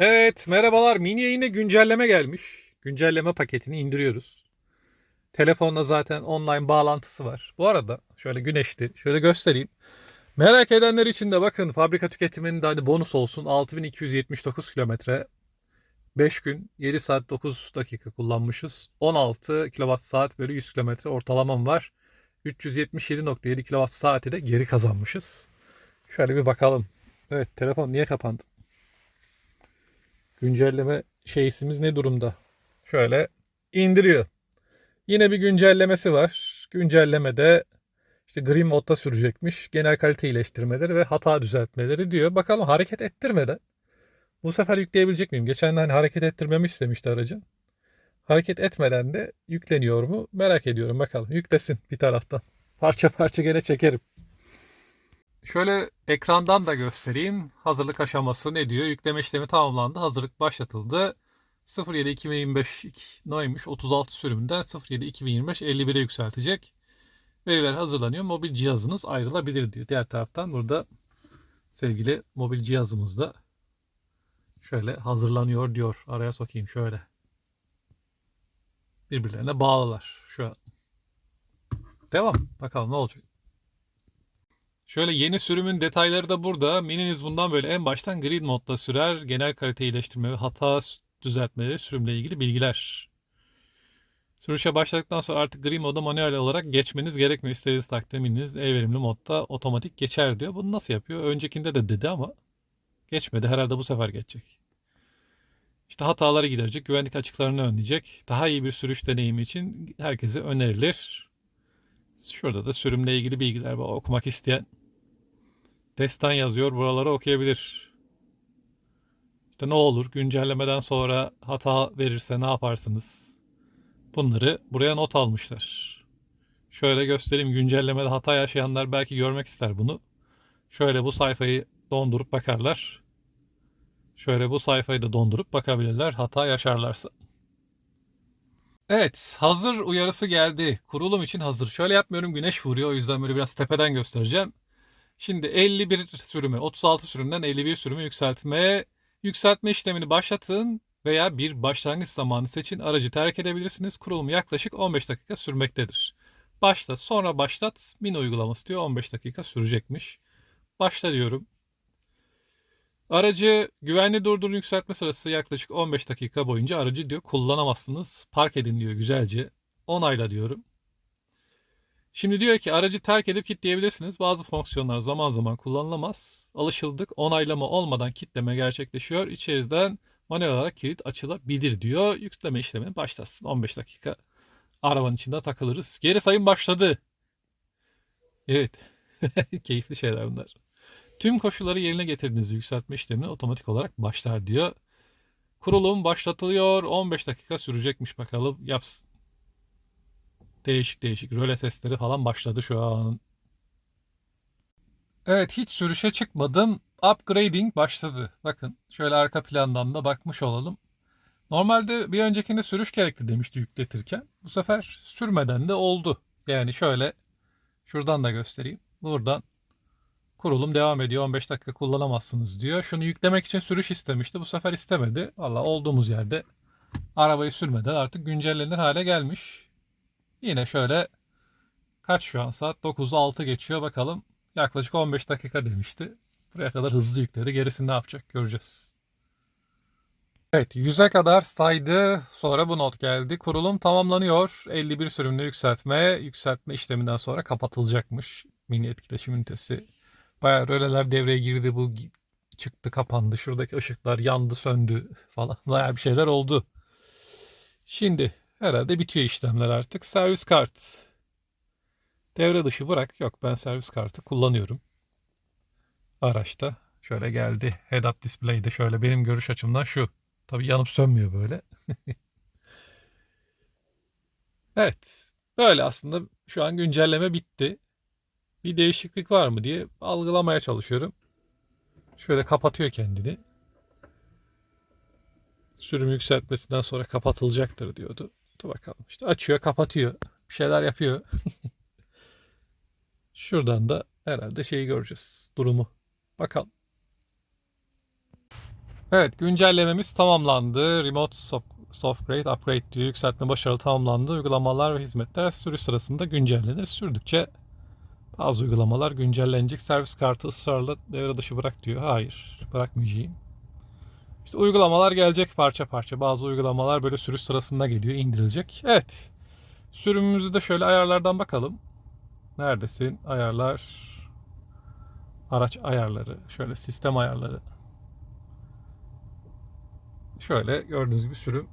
Evet, merhabalar. Mini yayına güncelleme gelmiş. Güncelleme paketini indiriyoruz. Telefonla zaten online bağlantısı var. Bu arada şöyle güneşli, şöyle göstereyim. Merak edenler için de bakın fabrika tüketiminde hadi bonus olsun 6279 kilometre. 5 gün 7 saat 9 dakika kullanmışız. 16 kWh saat bölü 100 kilometre ortalamam var. 377.7 kWh saati de geri kazanmışız. Şöyle bir bakalım. Evet telefon niye kapandı? Güncelleme şeysimiz ne durumda? Şöyle indiriyor. Yine bir güncellemesi var. Güncellemede işte Green modda sürecekmiş. Genel kalite iyileştirmeleri ve hata düzeltmeleri diyor. Bakalım hareket ettirmeden bu sefer yükleyebilecek miyim? Geçen hani hareket ettirmemi istemişti aracın. Hareket etmeden de yükleniyor mu? Merak ediyorum bakalım. Yüklesin bir taraftan. Parça parça gene çekerim. Şöyle ekrandan da göstereyim. Hazırlık aşaması ne diyor? Yükleme işlemi tamamlandı. Hazırlık başlatıldı. 07-2025 neymiş? 36 sürümünden 07-2025 51'e yükseltecek. Veriler hazırlanıyor. Mobil cihazınız ayrılabilir diyor. Diğer taraftan burada sevgili mobil cihazımız da şöyle hazırlanıyor diyor. Araya sokayım şöyle. Birbirlerine bağlılar şu an. Devam. Bakalım ne olacak. Şöyle yeni sürümün detayları da burada. Mininiz bundan böyle en baştan grid modda sürer. Genel kalite iyileştirme ve hata düzeltmeleri sürümle ilgili bilgiler. Sürüşe başladıktan sonra artık gri moda manuel olarak geçmeniz gerekmiyor. İstediğiniz takdirde mininiz en verimli modda otomatik geçer diyor. Bunu nasıl yapıyor? Öncekinde de dedi ama geçmedi. Herhalde bu sefer geçecek. İşte hataları giderecek, güvenlik açıklarını önleyecek. Daha iyi bir sürüş deneyimi için herkese önerilir. Şurada da sürümle ilgili bilgiler var. Okumak isteyen destan yazıyor. Buraları okuyabilir. İşte ne olur güncellemeden sonra hata verirse ne yaparsınız? Bunları buraya not almışlar. Şöyle göstereyim güncellemede hata yaşayanlar belki görmek ister bunu. Şöyle bu sayfayı dondurup bakarlar. Şöyle bu sayfayı da dondurup bakabilirler hata yaşarlarsa. Evet, hazır uyarısı geldi. Kurulum için hazır. Şöyle yapmıyorum, güneş vuruyor. O yüzden böyle biraz tepeden göstereceğim. Şimdi 51 sürümü, 36 sürümden 51 sürümü yükseltme. Yükseltme işlemini başlatın veya bir başlangıç zamanı seçin. Aracı terk edebilirsiniz. Kurulumu yaklaşık 15 dakika sürmektedir. Başlat, sonra başlat. Mini uygulaması diyor 15 dakika sürecekmiş. Başla diyorum. Aracı güvenli durdurun yükseltme sırası yaklaşık 15 dakika boyunca aracı diyor kullanamazsınız. Park edin diyor güzelce. Onayla diyorum. Şimdi diyor ki aracı terk edip kilitleyebilirsiniz. Bazı fonksiyonlar zaman zaman kullanılamaz. Alışıldık. Onaylama olmadan kilitleme gerçekleşiyor. İçeriden manuel olarak kilit açılabilir diyor. Yükleme işlemini başlasın. 15 dakika arabanın içinde takılırız. Geri sayım başladı. Evet. Keyifli şeyler bunlar. Tüm koşulları yerine getirdiğinizde yükseltme işlemini otomatik olarak başlar diyor. Kurulum başlatılıyor. 15 dakika sürecekmiş bakalım. Yapsın. Değişik değişik röle testleri falan başladı şu an. Evet hiç sürüşe çıkmadım. Upgrading başladı. Bakın şöyle arka plandan da bakmış olalım. Normalde bir öncekinde sürüş gerekli demişti yükletirken. Bu sefer sürmeden de oldu. Yani şöyle şuradan da göstereyim. Buradan kurulum devam ediyor. 15 dakika kullanamazsınız diyor. Şunu yüklemek için sürüş istemişti. Bu sefer istemedi. Valla olduğumuz yerde arabayı sürmeden artık güncellenir hale gelmiş. Yine şöyle kaç şu an saat 9'u 6 geçiyor bakalım. Yaklaşık 15 dakika demişti. Buraya kadar hızlı yükledi. Gerisini ne yapacak göreceğiz. Evet 100'e kadar saydı. Sonra bu not geldi. Kurulum tamamlanıyor. 51 sürümlü yükseltme. Yükseltme işleminden sonra kapatılacakmış. Mini etkileşim ünitesi. Bayağı röleler devreye girdi. Bu çıktı kapandı. Şuradaki ışıklar yandı söndü falan. Bayağı bir şeyler oldu. Şimdi herhalde bitiyor işlemler artık. Servis kart. Devre dışı bırak. Yok ben servis kartı kullanıyorum. Araçta. Şöyle geldi. Head up display'de şöyle benim görüş açımdan şu. Tabii yanıp sönmüyor böyle. evet. Böyle aslında şu an güncelleme bitti. Bir değişiklik var mı diye algılamaya çalışıyorum. Şöyle kapatıyor kendini. Sürüm yükseltmesinden sonra kapatılacaktır diyordu. Dur bakalım. İşte açıyor, kapatıyor. Bir şeyler yapıyor. Şuradan da herhalde şeyi göreceğiz. Durumu. Bakalım. Evet güncellememiz tamamlandı. Remote soft- Softgrade Upgrade diyor. Yükseltme başarılı tamamlandı. Uygulamalar ve hizmetler sürüş sırasında güncellenir. Sürdükçe bazı uygulamalar güncellenecek. Servis kartı ısrarla devre dışı bırak diyor. Hayır bırakmayacağım. İşte uygulamalar gelecek parça parça. Bazı uygulamalar böyle sürüş sırasında geliyor, indirilecek. Evet. Sürümümüzü de şöyle ayarlardan bakalım. Neredesin? Ayarlar. Araç ayarları. Şöyle sistem ayarları. Şöyle gördüğünüz gibi sürüm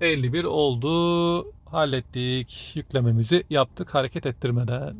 51 oldu. Hallettik. Yüklememizi yaptık hareket ettirmeden.